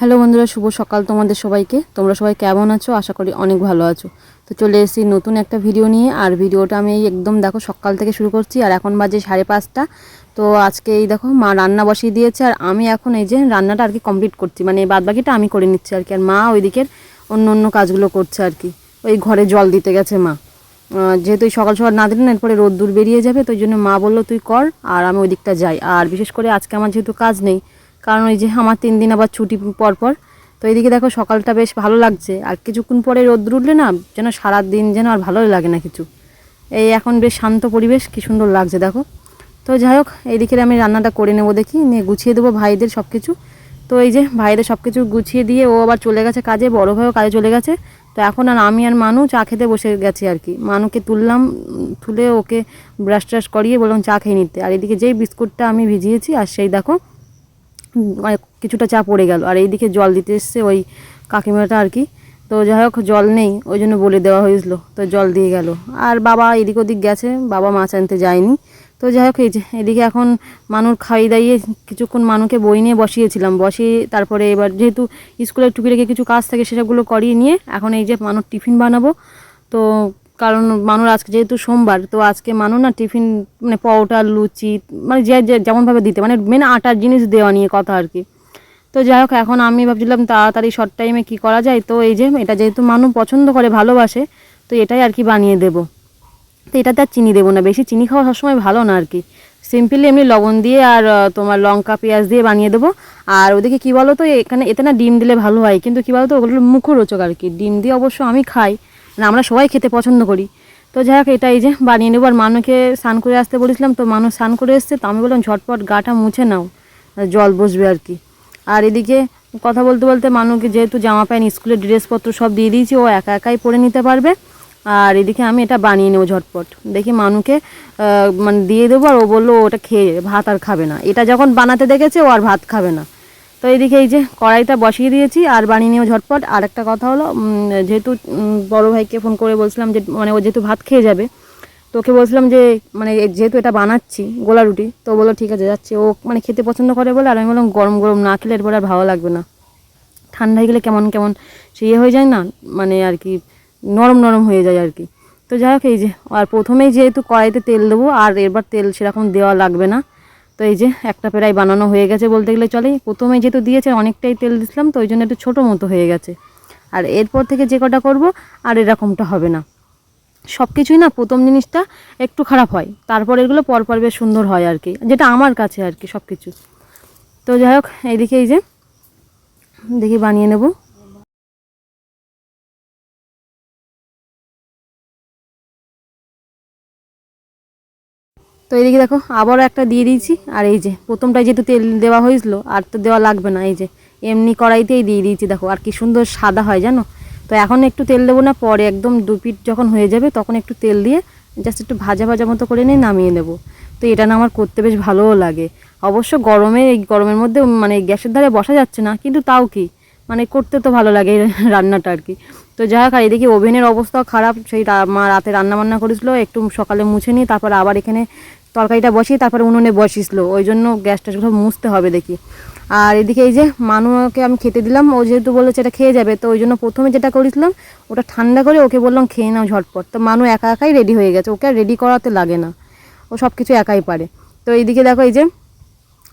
Hello বন্ধুরা, শুভ সকাল তোমাদের সবাইকে। তোমরা সবাই কেমন আছো? আশা করি অনেক ভালো আছো। তো চলে এসেছি নতুন একটা ভিডিও নিয়ে। আর ভিডিওটা আমি একদম দেখো সকাল থেকে শুরু করছি, আর এখন বাজে সাড়ে পাঁচটা। তো আজকে এই দেখো মা রান্না বসিয়ে দিয়েছে, আর আমি এখন এই যে রান্নাটা আর কি কমপ্লিট করছি। মানে বাদ বাকিটা আমি করে নিচ্ছি আর কি। আর মা ওইদিকের অন্য অন্য কাজগুলো করছে আর কি। ওই ঘরে জল দিতে গেছে মা। যেহেতু সকাল সকাল না দিলে না, এরপরে রোদ্দুর বেরিয়ে যাবে, তো ওই জন্য মা বলল, তুই কর, আর আমি ওই দিকটা যাই। আর বিশেষ করে আজকে আমার যেহেতু কাজ নেই কারণ ওই যে আমার তিন দিন আবার ছুটি পর পর। তো এইদিকে দেখো সকালটা বেশ ভালো লাগছে। আর কিছুক্ষণ পরে রোদ্দুর উঠলে না যেন সারা দিন যেন আর ভালোই লাগে না কিছু। এই এখন বেশ শান্ত পরিবেশ, কী সুন্দর লাগছে দেখো। তো যাই হোক এইদিকে আমি রান্নাটা করে নেব দেখি, নিয়ে গুছিয়ে দেবো ভাইদের সব কিছু তো এই যে ভাইদের সব কিছু গুছিয়ে দিয়ে ও আবার চলে গেছে কাজে, বড় ভাইও কাজে চলে গেছে। তো এখন আর আমি আর মানু চা খেতে বসে গেছি আর কি। মানুকে তুললাম, তুলে ওকে ব্রাশ ট্রাশ করিয়ে বললাম চা খেয়ে নিতে। আর এদিকে যেই বিস্কুটটা আমি ভিজিয়েছি, আর সেই দেখো কিছুটা চা পড়ে গেল। আর এইদিকে জল দিতে এসছে ওই কাকিমাটা আর কি। তো যাই হোক, জল নেই, ওই জন্য বলে দেওয়া হয়েছিল। তো জল দিয়ে গেল। আর বাবা এদিক ওদিক গেছে, বাবা মাছ আনতে যায়নি। তো যাই হোক, এই যে, এদিকে এখন মানুষ খাইয়ে দাইয়ে কিছুক্ষণ মানুষকে বই নিয়ে বসিয়েছিলাম। বসিয়ে তারপরে এবার যেহেতু স্কুলের টুকি রেখে কিছু কাজ থাকে সেসবগুলো করিয়ে নিয়ে এখন এই যে মানুষ টিফিন বানাবো। তো কারণ মানুষ আজকে যেহেতু সোমবার, তো আজকে মানুষ না টিফিন মানে পরোটা, লুচি মানে যে যেমনভাবে দিতে মানে মেন আটার জিনিস দেওয়া নিয়ে কথা আর কি। তো যাই হোক, এখন আমি ভাবছিলাম তাড়াতাড়ি শর্ট টাইমে কি করা যায়, তো এই যে এটা যেহেতু মানুষ পছন্দ করে, ভালোবাসে, তো এটাই আর কি বানিয়ে দেবো। তো এটাতে আর চিনি দেবো না, বেশি চিনি খাওয়া সবসময় ভালো না আর কি। সিম্পলি এমনি লবণ দিয়ে আর তোমার লঙ্কা, পেঁয়াজ দিয়ে বানিয়ে দেবো। আর ওদিকে কী বলো তো এখানে, এতে না ডিম দিলে ভালো হয়, কিন্তু কী বলো তো ওগুলো মুখরোচক আর কি। ডিম দিয়ে অবশ্য আমি খাই আমরা সবাই খেতে পছন্দ করি। তো যাই হোক এটা এই যে বানিয়ে নেব। আর মানুষকে স্নান করে আসতে বলেছিলাম, তো মানুষ স্নান করে এসছে, তো আমি বললাম, ঝটপট গাটা মুছে নাও, জল বসবে আর কি। আর এদিকে কথা বলতে বলতে মানুষকে যেহেতু জামা প্যান্ট, স্কুলের ড্রেসপত্র সব দিয়ে দিয়েছি, ও একা একাই পরে নিতে পারবে। আর এদিকে আমি এটা বানিয়ে নেব ঝটপট। দেখি মানুকে মানে দিয়ে দেবো, আর ও বলল, ওটা খেয়ে ভাত আর খাবে না। এটা যখন বানাতে দেখেছে, ও আর ভাত খাবে না। তো এইদিকে এই যে কড়াইটা বসিয়ে দিয়েছি, আর বানিয়ে নিয়েও ঝটপট। আর একটা কথা হলো যেহেতু বড় ভাইকে ফোন করে বলছিলাম যে মানে ও যেহেতু ভাত খেয়ে যাবে তোকে বলছিলাম যে মানে যেহেতু এটা বানাচ্ছি, গোলা রুটি, তো বলল, ঠিক আছে, যাচ্ছে। ও মানে খেতে পছন্দ করে বলে, আর আমি বললাম, গরম গরম না খেলে এরপর আর ভালো লাগবে না। ঠান্ডা হয়ে গেলে কেমন কেমন, সে ইয়ে হয়ে যায় না মানে আর কি, নরম নরম হয়ে যায় আর কি। তো যাই হোক, এই যে, আর প্রথমেই যেহেতু কড়াইতে তেল দেবো, আর এবার তেল সেরকম দেওয়া লাগবে না তো এই যে একটা প্রায় বানানো হয়ে গেছে বলতে গেলে চলে প্রথমে যেহেতু দিয়েছে অনেকটাই তেল দিছিলাম, তো ওই জন্য একটু ছোটো মতো হয়ে গেছে। আর এরপর থেকে যে কটা করব, আর এরকমটা হবে না। সব কিছুই না প্রথম জিনিসটা একটু খারাপ হয়, তারপর এগুলো পরপর বেশ সুন্দর হয় আর কি, যেটা আমার কাছে আর কি সব কিছু। তো যাই হোক, এইদিকে এই যে, দেখি বানিয়ে নেব। তো এইদিকে দেখো, আবারও একটা দিয়ে দিয়েছি। আর এই যে, প্রথমটায় যেহেতু তেল দেওয়া হয়েছিল, আর তো দেওয়া লাগবে না, এই যে, এমনি কড়াইতেই দিয়ে দিয়েছি। দেখো, আর কি সুন্দর সাদা হয়, জানো? তো এখন একটু তেল দেবো না, পরে একদম দু পিঠ যখন হয়ে যাবে, তখন একটু তেল দিয়ে জাস্ট একটু ভাজা ভাজা মতো করে নিয়ে নামিয়ে নেব। তো এটা না আমার করতে বেশ ভালোও লাগে। অবশ্য গরমে, এই গরমের মধ্যে মানে গ্যাসের ধারে বসা যাচ্ছে না, কিন্তু তাও কি? মানে করতে তো ভালো লাগে রান্নাটা আর কি। তো যাই হোক, আর এদিকে ওভেনের অবস্থাও খারাপ, সেই মা রাতে রান্না বান্না করেছিল, একটু সকালে মুছে নিয়ে তারপর আবার এখানে তরকারিটা বসিয়ে তারপরে উনুনে বসিয়েছিল। ওই জন্য গ্যাস ট্যাসগুলো মুছতে হবে দেখি। আর এদিকে এই যে মানুকে আমি খেতে দিলাম, ও যেহেতু বলেছে এটা খেয়ে যাবে, তো ওই জন্য প্রথমে যেটা করেছিলাম, ওটা ঠান্ডা করে ওকে বললাম, খেয়ে নাও ঝটপট। তো মানু একা একাই রেডি হয়ে গেছে, ওকে আর রেডি করাতে লাগে না। ও সব কিছু একাই পারে। তো এইদিকে দেখো এই যে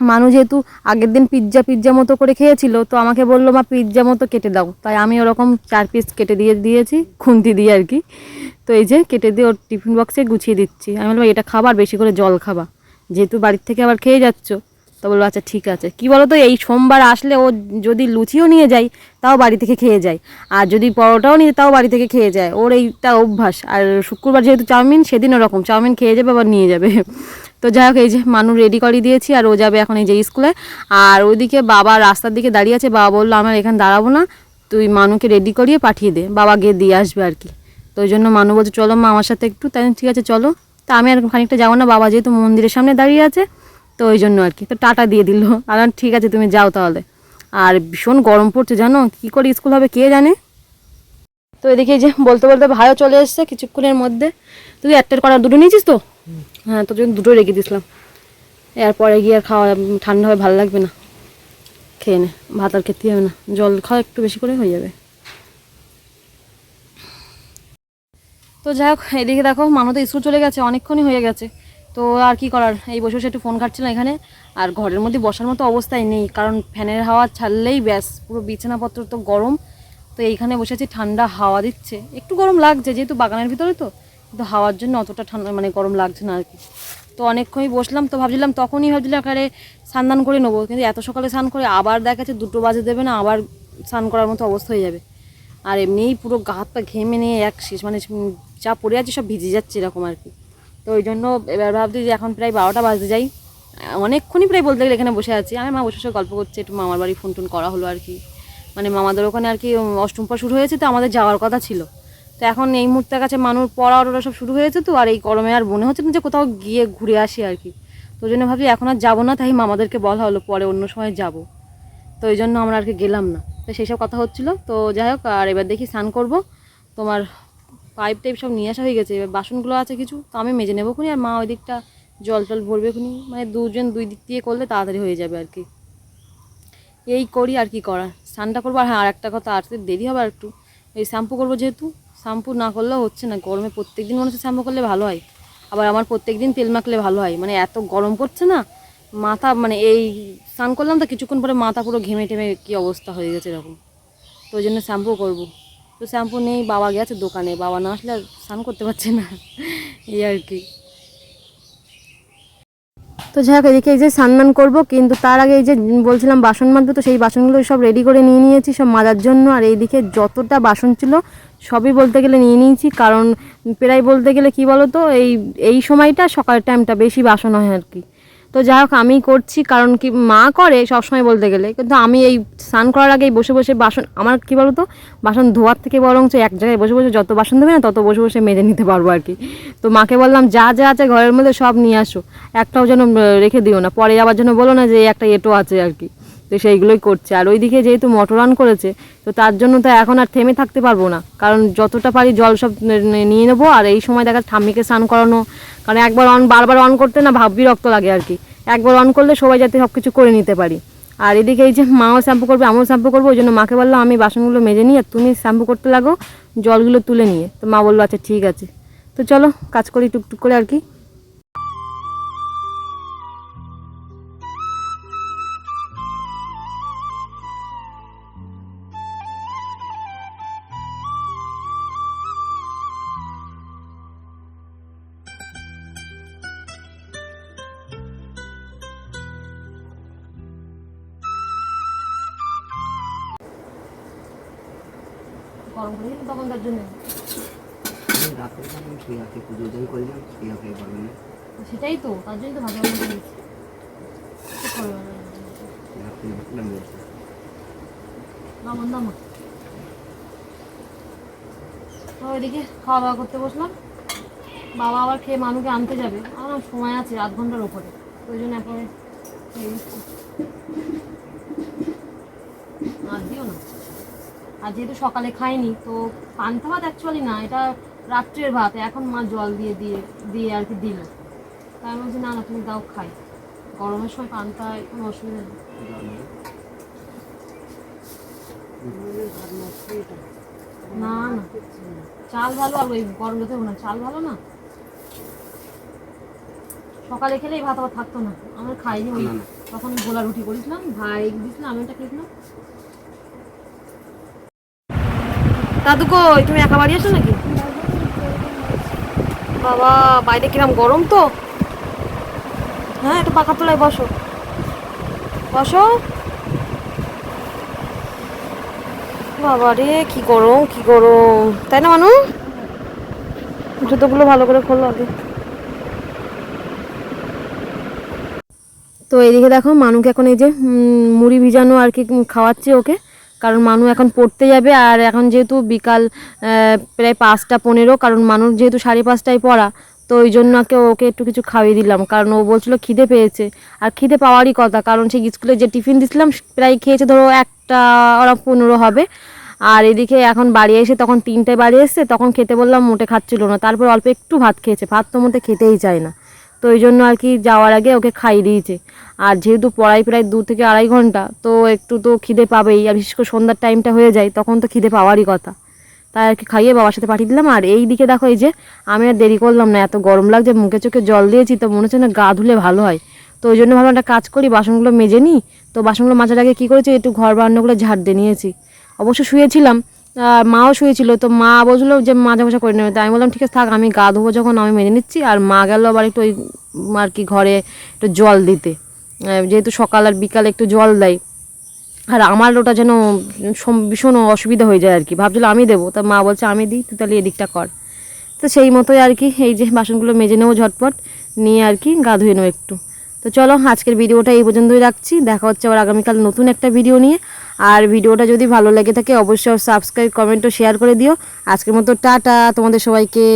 মানুষ যেহেতু আগের দিন পিৎজা পিৎজা মতো করে খেয়েছিল, তো আমাকে বলল, মা পিৎজা মতো কেটে দাও। তাই আমি ওরকম চার পিস কেটে দিয়ে দিয়েছি, খুন্তি দিয়ে আর কি। তো এই যে কেটে দিয়ে ওর টিফিন বক্সে গুছিয়ে দিচ্ছি। আমি বললাম, এটা খাবার, বেশি করে জল খাবা। যেহেতু বাড়ির থেকে আবার খেয়ে যাচ্ছ। তো বলল আচ্ছা ঠিক আছে। কি বলো তো এই সোমবার আসলে ও যদি লুচিও নিয়ে যায়, তাও বাড়ি থেকে খেয়ে যায়। আর যদি পরোটাও নিয়ে, তাও বাড়ি থেকে খেয়ে যায়। ওর এইটা অভ্যাস। আর শুক্রবার যেহেতু চাউমিন, সেদিন ওরকম। চাউমিন খেয়ে যাবে, আবার নিয়ে যাবে। তো যাই হোক, এই যে মানুষ রেডি করিয়ে দিয়েছি আর ও যাবে এখন এই যে স্কুলে। আর ওইদিকে বাবা রাস্তার দিকে দাঁড়িয়ে আছে, বাবা বলল, আমার এখানে দাঁড়াবো না, তুই মানুকে রেডি করিয়ে পাঠিয়ে দে, বাবা গিয়ে দিয়ে আসবে আর কি। তো ওই জন্য মানু বলছে, চলো মা আমার সাথে একটু, তাই ঠিক আছে, চলো। তা আমি আর খানিকটা যাব না, বাবা যেহেতু মন্দিরের সামনে দাঁড়িয়ে আছে, তো ওই জন্য আর কি। তো টাটা দিয়ে দিল। আর ঠিক আছে, তুমি যাও তাহলে। আর ভীষণ গরম পড়ছে, জানো? কি করে স্কুল হবে, কে জানে? তো এদিকে যে বলতে বলতে ভাইও চলে এসছে কিছুক্ষণের মধ্যে। তুই একটার করা দুটো নিয়েছিস তো? হ্যাঁ তোর জন্য দুটোই রেখে দিয়েছিলাম। এরপরে গিয়ে আর খাওয়া ঠান্ডা হবে ভালো লাগবে না। খেয়ে নে, ভাত আর খেতে হবে না। জল খাওয়া একটু বেশি করে হয়ে যাবে। তো যাই হোক, এদিকে দেখো মানুষ তো স্কুল চলে গেছে, অনেকক্ষণই হয়ে গেছে। তো আর কি করার? এই বসে বসে একটু ফোন ঘাটছিলাম এখানে। আর ঘরের মধ্যে বসার মতো অবস্থায় নেই, কারণ ফ্যানের হাওয়া ছাড়লেই ব্যাস, পুরো বিছানাপত্র তো গরম। তো এইখানে বসে আছি, ঠান্ডা হাওয়া দিচ্ছে। একটু গরম লাগছে, যেহেতু বাগানের ভিতরে তো। কিন্তু হাওয়ার জন্য অতটা ঠান্ডা মানে গরম লাগছে না আর কি। তো অনেকক্ষণই বসলাম, তো ভাবছিলাম তখনই ভাবছিলাম একেবারে স্নান করে নেব। কিন্তু এত সকালে স্নান করে আবার দেখা যাচ্ছে দুটো বাজে দেবে না, আবার স্নান করার মতো অবস্থা হয়ে যাবে। আর এমনিই পুরো গা হাত পা ঘেমে নিয়ে এক শেষ মানে যা পড়ে আছে সব ভিজে যাচ্ছে এরকম আর কি। তো ওই জন্য এবার ভাবছি যে এখন প্রায় বারোটা বাজতে যাই। অনেকক্ষণই প্রায় বলতে গেলে এখানে বসে আছি। আমি মা বসে বসে গল্প করছি, একটু মামার বাড়ি ফোন টোন করা হলো আর কি। মানে মামাদের ওখানে আর কি অষ্টমপা শুরু হয়েছে, তো আমাদের যাওয়ার কথা ছিল। তো এখন এই মুহূর্তের কাছে মানুষ পড়া ওরা সব শুরু হয়েছে তো, আর এই গরমে আর মনে হচ্ছে না যে কোথাও গিয়ে ঘুরে আসি আর কি। তো ওই জন্য ভাবছি এখন আর যাব না, তাই মামাদেরকে বলা হলো পরে অন্য সময় যাব। তো ওই জন্য আমরা আর কি গেলাম না। তো সেই সব কথা হচ্ছিল। তো যাই হোক, আর এবার দেখি স্নান করব। তোমার পাইপ টাইপ সব নিয়ে আসা হয়ে গেছে। এবার বাসনগুলো আছে কিছু, তো আমি মেজে নেব খুনি আর মা ওই দিকটা জল টল ভরবে খুনি মানে দুজন দুই দিক দিয়ে করলে তাড়াতাড়ি হয়ে যাবে আর কি। এই করি আর কি করা স্নানটা করব, আর হ্যাঁ আর একটা কথা আসতে দেরি হবে আর একটু। এই শ্যাম্পু করব যেহেতু শ্যাম্পু না করলেও হচ্ছে না, গরমে প্রত্যেক দিন মনে হচ্ছে শ্যাম্পু করলে ভালো হয়। আবার আমার প্রত্যেক দিন তেল মাখলে ভালো হয় মানে এত গরম পড়ছে না, মাথা মানে এই স্নান করলাম তো কিছুক্ষণ পরে মাথা পুরো ঘেমে টেমে কী অবস্থা হয়ে গেছে এরকম। তো ওই জন্য শ্যাম্পু করব। তো শ্যাম্পু নেই, বাবা গেছে দোকানে, বাবা না আসলে আর স্নান করতে পারছে না, এই আর কি। তো যাই হোক, এদিকে এই যে স্নান করব, কিন্তু তার আগে এই যে বলছিলাম বাসন মাজবো, তো সেই বাসনগুলো সব রেডি করে নিয়ে নিয়েছি, সব মাজার জন্য। আর এইদিকে যতটা বাসন ছিল, সবই বলতে গেলে নিয়ে নিয়েছি, কারণ প্রায় বলতে গেলে কি বলো তো এই এই সময়টা সকালের টাইমটা বেশি বাসন হয় আর কি। তো যাই হোক আমি করছি, কারণ কি মা করে সবসময় বলতে গেলে। কিন্তু আমি এই স্নান করার আগেই বসে বসে বাসন, আমার কী বলো তো বাসন ধোয়ার থেকে বরঞ্চ এক জায়গায় বসে বসে যত বাসন দেবে না, তত বসে বসে মেজে নিতে পারব আর কি। তো মাকে বললাম, যা যা আছে ঘরের মধ্যে সব নিয়ে আসো। একটাও যেন রেখে দিও না। পরে আবার জন্য বলো না যে একটা এটো আছে আর কি। তো সেইগুলোই করছে। আর ওইদিকে যেহেতু মোটর অন করেছে, তো তার জন্য তো এখন আর থেমে থাকতে পারব না। কারণ যতটা পারি জল সব নিয়ে নেব, আর এই সময় দেখা ঠাম্মিকে স্নান করানো। কারণ একবার অন বারবার অন করতে না ভাব বিরক্ত লাগে আর কি। একবার অন করলে সবাই যাতে সব কিছু করে নিতে পারি। আর এদিকে এই যে মাও শ্যাম্পু করবে, আমিও শ্যাম্পু করব, ওই জন্য মাকে বললাম, আমি বাসনগুলো মেজে নিই আর তুমি শ্যাম্পু করতে লাগো, জলগুলো তুলে নিয়ে। তো মা বলল আচ্ছা ঠিক আছে। তো চলো, কাজ করি টুকটুক করে আর কি। গরম করে দিন তখন তার জন্য পুজো করলাম না? সেটাই তো তার জন্যই তো ভাজা ভাজা দিয়েছি ওইদিকে খাওয়া দাওয়া করতে বসলাম। বাবা আবার খেয়ে মানুকে আনতে যাবে। আমার সময় আছে আধ ঘণ্টার উপরে। ওই জন্য একেবারে খেয়ে নিচ্ছি। আর দিও না আর যেহেতু সকালে খাইনি তো পান্তা ভাত অ্যাকচুয়ালি না এটা রাত্রের ভাত এখন মা জল দিয়ে দিয়ে দিয়ে আর কি দিল। তাই আমি বলছি না না তুমি দাও খাই। গরমের সময় পান্তা কোনো অসুবিধা নেই। না না চাল ভালো আর ওই গরম না চাল ভালো না। সকালে খেলেই ভাত আবার থাকতো না আমার খাইনি ওই না, না। তখন গোলা রুটি করেছিলাম ভাই দিয়েছিলাম আমি ওটা খেয়েছিলাম। দাদু কই, তুমি একা বাড়ি আসো নাকি? বাবা, বাইরে কিরম গরম তো। হ্যাঁ একটু পাখার তলায় বসো। বসো। বাবা রে, কি গরম কি গরম। তাই না, মানু? জুতোগুলো ভালো করে খোলো আগে। তো এইদিকে দেখো, মানুকে এখন এই যে মুড়ি ভিজানো আর কি খাওয়াচ্ছে ওকে। কারণ মানু এখন পড়তে যাবে আর এখন যেহেতু বিকাল প্রায় পাঁচটা পনেরো, কারণ মানুষ যেহেতু সাড়ে পাঁচটায় পড়া, তো ওই জন্য ওকে ওকে একটু কিছু খাইয়ে দিলাম। কারণ ও বলছিল খিদে পেয়েছে। আর খিদে পাওয়ারই কথা, কারণ সেই স্কুলে যে টিফিন দিছিলাম, প্রায় খেয়েছে ধরো একটা ওরা পনেরো হবে। আর এদিকে এখন বাড়ি এসে তখন তিনটে বাড়ি এসছে, তখন খেতে বললাম মোটে খাচ্ছিল না। তারপর অল্প একটু ভাত খেয়েছে। ভাত তো মোটে খেতেই চায় না। তো ওই জন্য আর কি যাওয়ার আগে ওকে খাইয়ে দিয়েছে। আর যেহেতু পড়াই প্রায় দু থেকে আড়াই ঘণ্টা, তো একটু তো খিদে পাবেই। আর বিশেষ করে সন্ধ্যার টাইমটা হয়ে যায়, তখন তো খিদে পাওয়ারই কথা। তাই আর কি খাইয়ে বাবার সাথে পাঠিয়ে দিলাম। আর এই দিকে দেখো এই যে, আমি আর দেরি করলাম না, এত গরম লাগছে, মুখে চোখে জল দিয়েছি, তো মনে হচ্ছে না গা ধুলে ভালো হয়। তো ওই জন্য ভাবলাম একটা কাজ করি, বাসনগুলো মেজে নিই। তো বাসনগুলো মাজার আগে কী করেছি, একটু ঘর বারান্দাগুলো ঝাড় দিয়ে নিয়েছি। অবশ্য শুয়েছিলাম আর মাও শুয়েছিল, তো মা বলল যে মাজা মজা করে নেবে। তাই আমি বললাম, ঠিক আছে, থাক, আমি গা ধোবো যখন, আমি মেজে নিচ্ছি। আর মা গেল আবার একটু ওই আর কি ঘরে একটু জল দিতে। যেহেতু সকাল আর বিকালে একটু জল দেয়, আর আমার ওটা যেন ভীষণ অসুবিধা হয়ে যায় আর কি। ভাবছিল আমি দেবো, তা মা বলছে, আমি দিই, তুই তাহলে এদিকটা কর। তো সেই মতোই আর কি, এই যে বাসনগুলো মেজে নেব ঝটপট, নিয়ে আর কি গা ধুয়ে নেব একটু। তো চলো, আজকের ভিডিওটা এই পর্যন্তই রাখছি। দেখা হচ্ছে আবার আগামীকাল নতুন একটা ভিডিও নিয়ে। আর ভিডিওটা যদি ভালো লেগে থাকে, অবশ্যই সাবস্ক্রাইব কমেন্ট ও শেয়ার করে দিও। আজকের মতো টাটা, তোমাদের সবাইকে।